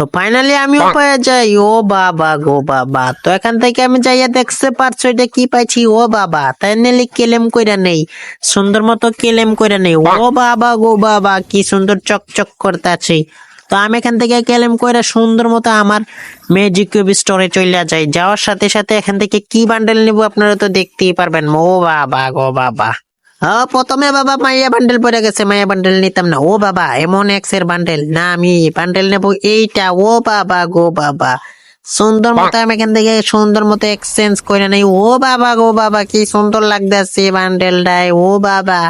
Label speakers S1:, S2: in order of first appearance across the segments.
S1: তো ফাইনালি আমিও পেয়ে যাই। ও বাবা গো বাবা। তো এখান থেকে আমি যাইয়া দেখতে পারছ এটা কি পাইছি? ও বাবা। তাই নাহলে কেলেম কইরা নেই। সুন্দর মতো কেলেম কইরা নেই। ও বাবা গো বাবা কি সুন্দর চকচক করতে আছে তো আমি এখান থেকে কেলেম কইরা সুন্দর মতো আমার ম্যাজিক কিউব স্টোরে চলে যাই। যাওয়ার সাথে সাথে এখান থেকে কি বান্ডেল নিব আপনারা তো দেখতেই পারবেন। ও বাবা গো বাবা। প্রথমে বাবা মাইয়া বান্ডেল পড়ে গেছে, মাইয়া বান্ডেল নিতাম না। ও বাবা, এমন এক্সের বান্ডেল না, আমি বান্ডেল নেব, এইটা। ও বাবা গো বাবা। সুন্দর মতো আমি এখান থেকে সুন্দর মতো এক্সচেঞ্জ করে নেই। ও বাবা গো বাবা, কি সুন্দর লাগতেছে বান্ডেলটাই ও বাবা।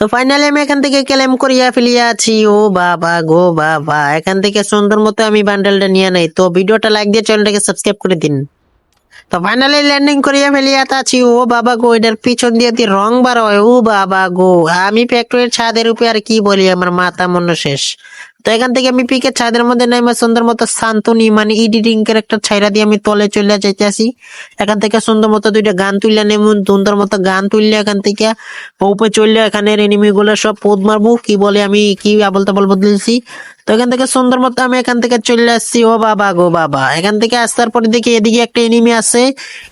S1: তো ফাইনালি আমি এখান থেকে ক্লেম করিয়া ফেলিয়া আছি। ও বাবা গো বাবা। এখান থেকে সুন্দর মতো আমি বান্ডেলটা নিয়ে নেই। তো ভিডিওটা লাইক দিয়ে চ্যানেলটাকে সাবস্ক্রাইব করে দিন। তো ফাইনালি ল্যান্ডিং করিয়া ফেলিয়া তাছি, ও বাবা গো, এটার পিছন দিয়ে দিয়ে রং বার হয়? ও বাবা গো, আমি ফ্যাক্টরির ছাদের উপরে আর কি বলি? আমার মাথা মনে শেষ। তো এখান থেকে আমি পিকে ছাদের মধ্যে নেমে সুন্দর মতো শান্তনি মানে এডিটিং একটা ছাইরা দিয়ে আমি তলে চলে যাইতেছি। এখান থেকে সুন্দর মতো দুইটা গান তুললে নেমু, সুন্দর মতো গান তুললে এখান থেকে উপরে চললে এখানের এনিমি গুলো সব পোদ মারবো। কি বলে আমি, কি আবল তাবল বদলেছি। তো এখান থেকে সুন্দর মতো আমি এখান থেকে চলে আসছি। ও বাবা গো বাবা। এখান থেকে আসার পরে দেখি এদিকে একটা এনিমি আছে।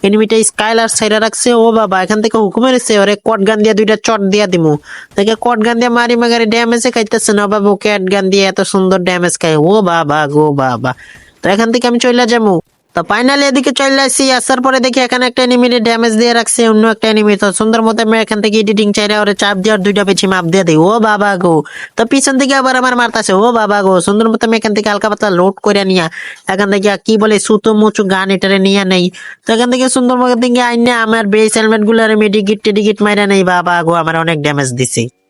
S1: এনিমিটা স্কাইলার সাইডে রাখছে। ও বাবা, এখান থেকে হুকুমের এসে ওরে কট গান দিয়ে দুইটা চট দিয়া দিমু। দেখে কট গান দিয়ে মারি মাগারি ড্যামেজে খাইতেছে না। বাবু ক্যাট গান দিয়ে এত সুন্দর ড্যামেজ খায়। ও বাবা গো বাবা। তো এখান থেকে আমি চলে যাব। তো ফাইনালি এদিকে চলে আসছি আসার পরে দেখি এখানে একটা এনিমির ড্যামেজ দিয়ে রাখছে, অন্য একটা এনিমি তো সুন্দর মতো আমি এখান থেকে এডিটিং চাইরা ওরে চাপ দিয়ে আর দুইটা পেছি মাপ দিয়ে দিই। ও বাবা গো। তো পিছন থেকে আবার আমার মারতাছে, ও বাবা গো। সুন্দর মতো আমি এখান থেকে হালকা পাতলা লোড করে নিয়া, এখান থেকে কি বলে সুতো মুচু গান এটারে নিয়ে নেই। তো এখান থেকে সুন্দর মতো থেকে আইনে আমার বেস হেলমেটগুলো মেডিকিট টেডিকিট মাইরা নেই। বাবা গো, আমার অনেক ড্যামেজ দিছে।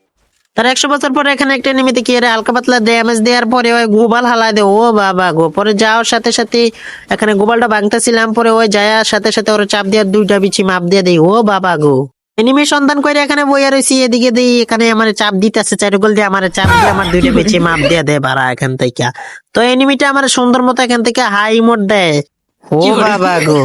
S1: তার একশো বছর পরে এখানে একটা নিমিতে কি এর হালকা পাতলা ড্যামেজ দেওয়ার পরে ওই গোবাল হালাই দে ও বাবা গো পরে যাওয়ার সাথে সাথে এখানে গোবালটা ভাঙতেছিলাম পরে ওই যাওয়ার সাথে সাথে ওর চাপ দেওয়ার দুইটা বিচি মাপ দিয়ে দেই ও বাবা গো। এনিমি সন্ধান করে এখানে বইয়া রয়েছি এদিকে দিই এখানে আমার চাপ দিতেছে চারুকল দিয়ে আমার চাপ দিয়ে আমার দুইটা বেচে মাপ দিয়ে দেয় বাড়া এখান থেকে। তো এনিমিটা আমার সুন্দর মতো এখান থেকে হাই মোড দেয়। ও বাবা গো।